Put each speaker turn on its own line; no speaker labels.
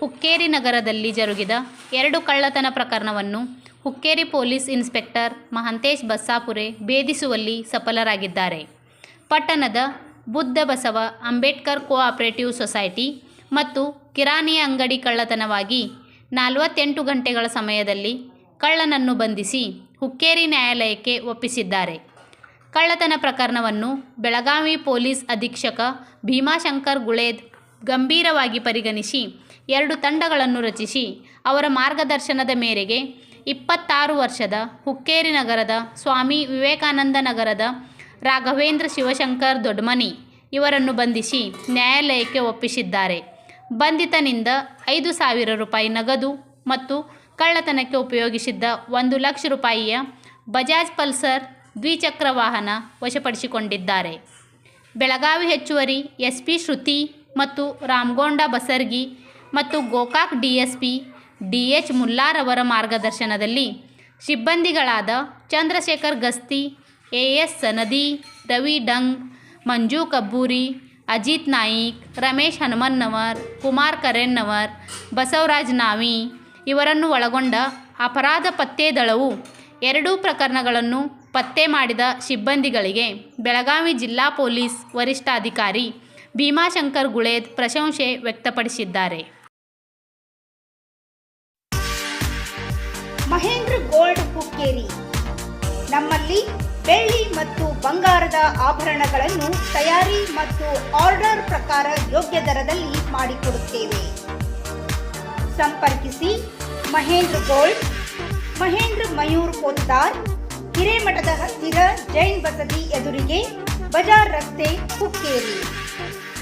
ಹುಕ್ಕೇರಿ ನಗರದಲ್ಲಿ ಜರುಗಿದ ಎರಡು ಕಳ್ಳತನ ಪ್ರಕರಣವನ್ನು ಹುಕ್ಕೇರಿ ಪೊಲೀಸ್ ಇನ್ಸ್ಪೆಕ್ಟರ್ ಮಹಂತೇಶ್ ಬಸ್ಸಾಪುರೆ ಭೇದಿಸುವಲ್ಲಿ ಸಫಲರಾಗಿದ್ದಾರೆ. ಪಟ್ಟಣದ ಬುದ್ಧ ಬಸವ ಅಂಬೇಡ್ಕರ್ ಕೋಆಪರೇಟಿವ್ ಸೊಸೈಟಿ ಮತ್ತು ಕಿರಾಣಿ ಅಂಗಡಿ ಕಳ್ಳತನವಾಗಿ ನಲವತ್ತೆಂಟು ಗಂಟೆಗಳ ಸಮಯದಲ್ಲಿ ಕಳ್ಳನನ್ನು ಬಂಧಿಸಿ ಹುಕ್ಕೇರಿ ನ್ಯಾಯಾಲಯಕ್ಕೆ ಒಪ್ಪಿಸಿದ್ದಾರೆ. ಕಳ್ಳತನ ಪ್ರಕರಣವನ್ನು ಬೆಳಗಾವಿ ಪೊಲೀಸ್ ಅಧೀಕ್ಷಕ ಭೀಮಾಶಂಕರ್ ಗುಳೇದ್ ಗಂಭೀರವಾಗಿ ಪರಿಗಣಿಸಿ, ಎರಡು ತಂಡಗಳನ್ನು ರಚಿಸಿ, ಅವರ ಮಾರ್ಗದರ್ಶನದ ಮೇರೆಗೆ ಇಪ್ಪತ್ತಾರು ವರ್ಷದ ಹುಕ್ಕೇರಿ ನಗರದ ಸ್ವಾಮಿ ವಿವೇಕಾನಂದ ನಗರದ ರಾಘವೇಂದ್ರ ಶಿವಶಂಕರ್ ದೊಡ್ಮನಿ ಇವರನ್ನು ಬಂಧಿಸಿ ನ್ಯಾಯಾಲಯಕ್ಕೆ ಒಪ್ಪಿಸಿದ್ದಾರೆ. ಬಂಧಿತನಿಂದ ಐದು ಸಾವಿರ ರೂಪಾಯಿ ನಗದು ಮತ್ತು ಕಳ್ಳತನಕ್ಕೆ ಉಪಯೋಗಿಸಿದ್ದ ಒಂದು ಲಕ್ಷ ರೂಪಾಯಿಯ ಬಜಾಜ್ ಪಲ್ಸರ್ ದ್ವಿಚಕ್ರ ವಾಹನ ವಶಪಡಿಸಿಕೊಂಡಿದ್ದಾರೆ. ಬೆಳಗಾವಿ ಹೆಚ್ಚುವರಿ ಎಸ್ ಪಿ ಶ್ರುತಿ ಮತ್ತು ರಾಮಗೊಂಡ ಬಸರ್ಗಿ ಮತ್ತು Gokak D S P D H ಮುಲ್ಲಾರವರ ಮಾರ್ಗದರ್ಶನದಲ್ಲಿ ಸಿಬ್ಬಂದಿಗಳಾದ ಚಂದ್ರಶೇಖರ್ ಗಸ್ತಿ ಎ ಎಸ್ ಸನದಿ, ರವಿ ಡಂಗ್, ಮಂಜು ಕಬ್ಬೂರಿ, ಅಜಿತ್ ನಾಯಿಕ್, ರಮೇಶ್ ಹನುಮನ್ನವರ್, ಕುಮಾರ್ ಕರೆನ್ನವರ್, ಬಸವರಾಜ್ ನಾವಿ ಇವರನ್ನು ಒಳಗೊಂಡ ಅಪರಾಧ ಪತ್ತೆ ದಳವು ಎರಡೂ ಪ್ರಕರಣಗಳನ್ನು ಪತ್ತೆ ಮಾಡಿದ ಸಿಬ್ಬಂದಿಗಳಿಗೆ ಬೆಳಗಾವಿ ಜಿಲ್ಲಾ ಪೊಲೀಸ್ ವರಿಷ್ಠಾಧಿಕಾರಿ ಭೀಮಾಶಂಕರ್ ಗುಳೇದ್ ಪ್ರಶಂಸೆ ವ್ಯಕ್ತಪಡಿಸಿದ್ದಾರೆ.
ಮಹೇಂದ್ರ ಗೋಲ್ಡ್ ಹುಕ್ಕೇರಿ ನಮ್ಮಲ್ಲಿ ಬೆಳ್ಳಿ ಮತ್ತು ಬಂಗಾರದ ಆಭರಣಗಳನ್ನು ತಯಾರಿ ಮತ್ತು ಆರ್ಡರ್ ಪ್ರಕಾರ ಯೋಗ್ಯ ದರದಲ್ಲಿ ಮಾಡಿಕೊಡುತ್ತೇವೆ. ಸಂಪರ್ಕಿಸಿ ಮಹೇಂದ್ರ ಗೋಲ್ಡ್, ಮಹೇಂದ್ರ ಮಯೂರ್ ಪೋತ್ತಾರ್ ಹಿರೇಮಠದ ಹತ್ತಿರ ಜೈನ್ ಬಸದಿ ಎದುರಿಗೆ बजार रखते लिए